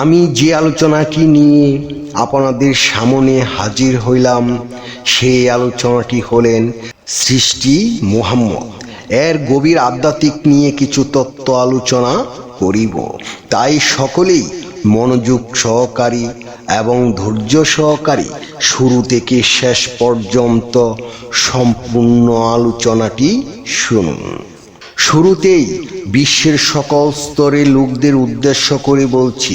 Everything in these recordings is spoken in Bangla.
আমি যে আলোচনাটি নিয়ে আপনাদের সামনে হাজির হইলাম, সেই আলোচনাটি হলেন সৃষ্টি মুহাম্মদ। এর গভীর আধ্যাত্মিক নিয়ে কিছু তত্ত্ব আলোচনা করিব। তাই সকলেই মনোযোগ সহকারী এবং ধৈর্য সহকারী শুরু থেকে শেষ পর্যন্ত সম্পূর্ণ আলোচনাটি শুনুন। শুরুতেই বিশ্বের সকল স্তরের লোকদের উদ্দেশ্য করে বলছি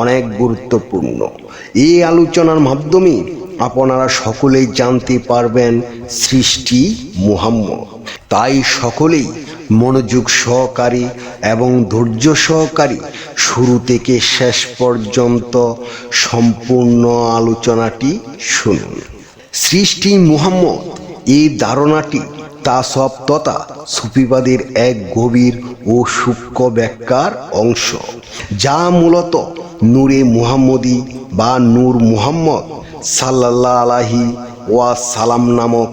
অনেক গুরুত্বপূর্ণ। এই আলোচনার মাধ্যমে আপনারা সকলেই জানতে পারবেন সৃষ্টি মুহাম্মদ। তাই সকলেই মনোযোগ সহকারী এবং ধৈর্য সহকারী শুরু থেকে শেষ পর্যন্ত সম্পূর্ণ আলোচনাটি শুনুন। সৃষ্টি মুহাম্মদ এই ধারণাটি তা সব তথা সুফিবাদের এক গভীর ও সূক্ষ্ম ব্যাখ্যার অংশ, যা মূলত নূরে মুহাম্মদী বা নূর মুহাম্মদ সাল্লাল্লাহ আলাহি ওয়া সালাম নামক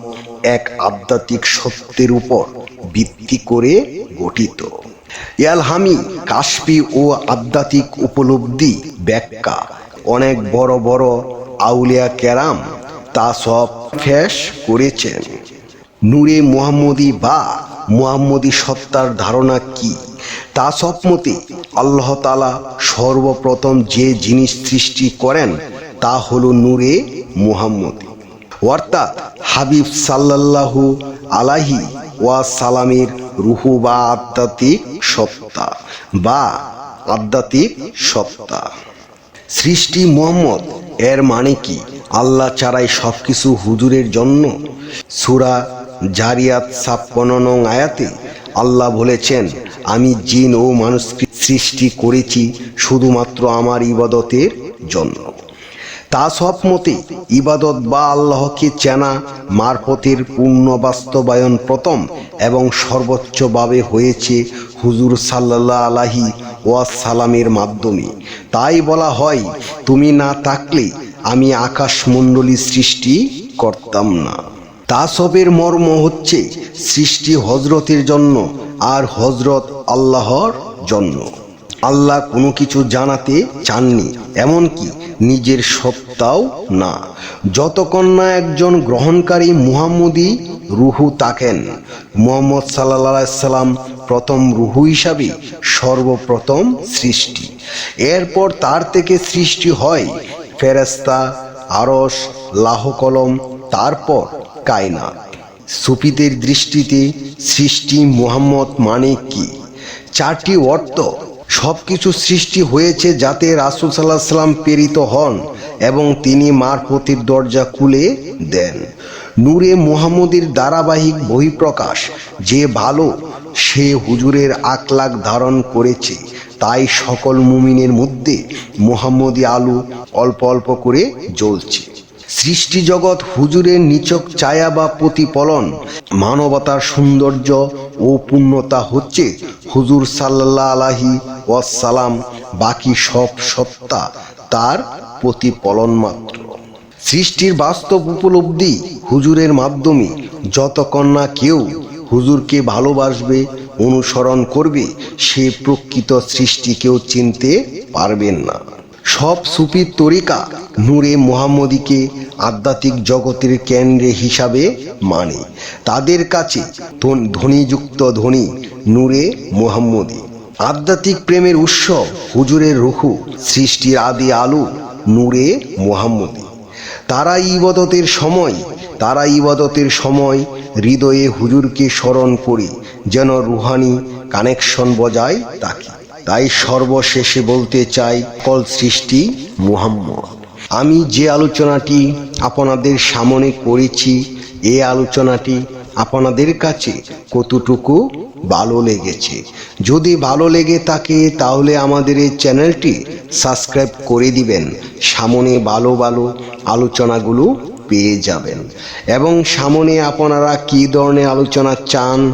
এক আধ্যাত্মিক সত্যের উপর ভিত্তি করে গঠিত। ইয়ালহামি কাশফি ও আধ্যাত্মিক উপলব্ধি ব্যাখ্যা অনেক বড় বড় আউলিয়া কেরাম তা সব ফেস করেছেন। নূরে মুহাম্মদী বা মুহাম্মদী সত্তার ধারণা কি? তা মতে আল্লাহ তালা সর্বপ্রথম যে জিনিস সৃষ্টি করেন তা হলো নূরে মুহাম্মদী। অর্থাৎ হাবিব সাল্লাল্লাহু আলাহি ওয়া সালামের রুহু বা আধ্যাত্মিক সত্তা বা আধ্যাত্মিক সত্তা। সৃষ্টি মোহাম্মদ এর মানে কি? আল্লাহ ছাড়াই সব কিছু হুজুরের জন্য? সুরা জারিয়াত ছাপ্পান্ন নং আয়াতে আল্লাহ বলেছেন আমি জিন ও মানুষকে সৃষ্টি করেছি শুধুমাত্র আমার ইবাদতের জন্য। তা সব মতে ইবাদত বা আল্লাহকে চেনা মারফতের পূর্ণ বাস্তবায়ন প্রথম এবং সর্বোচ্চভাবে হয়েছে হুজুর সাল্লাহ আলাহি ওয়াসালামের মাধ্যমে। তাই বলা হয়, তুমি না থাকলে আমি আকাশমণ্ডলী সৃষ্টি করতাম না। তাসবের মর্ম হচ্ছে সৃষ্টি হজরতের জন্য আর হজরত আল্লাহর জন্য। আল্লাহ কোনো কিছু জানাতে চাননি, এমনকি নিজের সত্তাও না। যতক্ষণ না একজন গ্রহণকারী মুহাম্মদী রুহু তাকেন মুহাম্মদ সাল্লা সাল্লাম প্রথম রুহু হিসাবে সর্বপ্রথম সৃষ্টি। এরপর তার থেকে সৃষ্টি হয় ফেরেস্তা আরস লাহ কলম, তারপর কায়না সুফিদের দৃষ্টিতে সৃষ্টি মুহাম্মদ মানে কি? চারটি অর্থ। সব কিছু সৃষ্টি হয়েছে যাতে রাসুল সাল্লাহ সাল্লাম প্রেরিত হন এবং তিনি মারফতির দরজা খুলে দেন। নূরে মুহাম্মদের ধারাবাহিক বহিঃপ্রকাশ যে ভালো, সে হুজুরের আকলাক ধারণ করেছে। তাই সকল মুমিনের মধ্যে মুহাম্মদী আলু অল্প অল্প করে জ্বলছে। সৃষ্টি জগৎ হুজুরের নিচক ছায়া বা প্রতিফলন, মানবতার সৌন্দর্য ও পূর্ণতা হচ্ছে হুজুর সাল্লাহ আলাহি ওয়াসালাম বাকি সব সত্তা তার প্রতিফলন মাত্র। সৃষ্টির বাস্তব উপলব্ধি হুজুরের মাধ্যমে যতক্ষণ না কেউ হুজুরকে ভালোবাসবে, অনুসরণ করবে, সে প্রকৃত সৃষ্টিকেও চিনতে পারবেন না। সব সুফির তরিকা নূরে মোহাম্মদীকে আধ্যাত্মিক জগতের কেন্দ্রে হিসাবে মানে। তাদের কাছে ধ্বনিযুক্ত ধ্বনি নূরে মোহাম্মদী। আধ্যাত্মিক প্রেমের উৎস হুজুরের রুহু, সৃষ্টির আদি আলো নূরে মোহাম্মদী। তারা ইবাদতের সময় তারা ইবাদতের সময় হৃদয়ে হুজুরকে স্মরণ করে, যেন রুহানি কানেকশন বজায় থাকে তাই সর্বশেষে বলতে চাই, কল সৃষ্টি মুহাম্মদ। আমি যে আলোচনাটি আপনাদের সামনে করেছি, এ আলোচনাটি আপনাদের কাছে কতটুকু ভালো লেগেছে? যদি ভালো লেগে থাকে, তাহলে আমাদের এই চ্যানেলটি সাবস্ক্রাইব করে দিবেন। সামনে ভালো ভালো আলোচনাগুলো পেয়ে যাবেন। এবং সামনে আপনারা কী ধরনের আলোচনা চান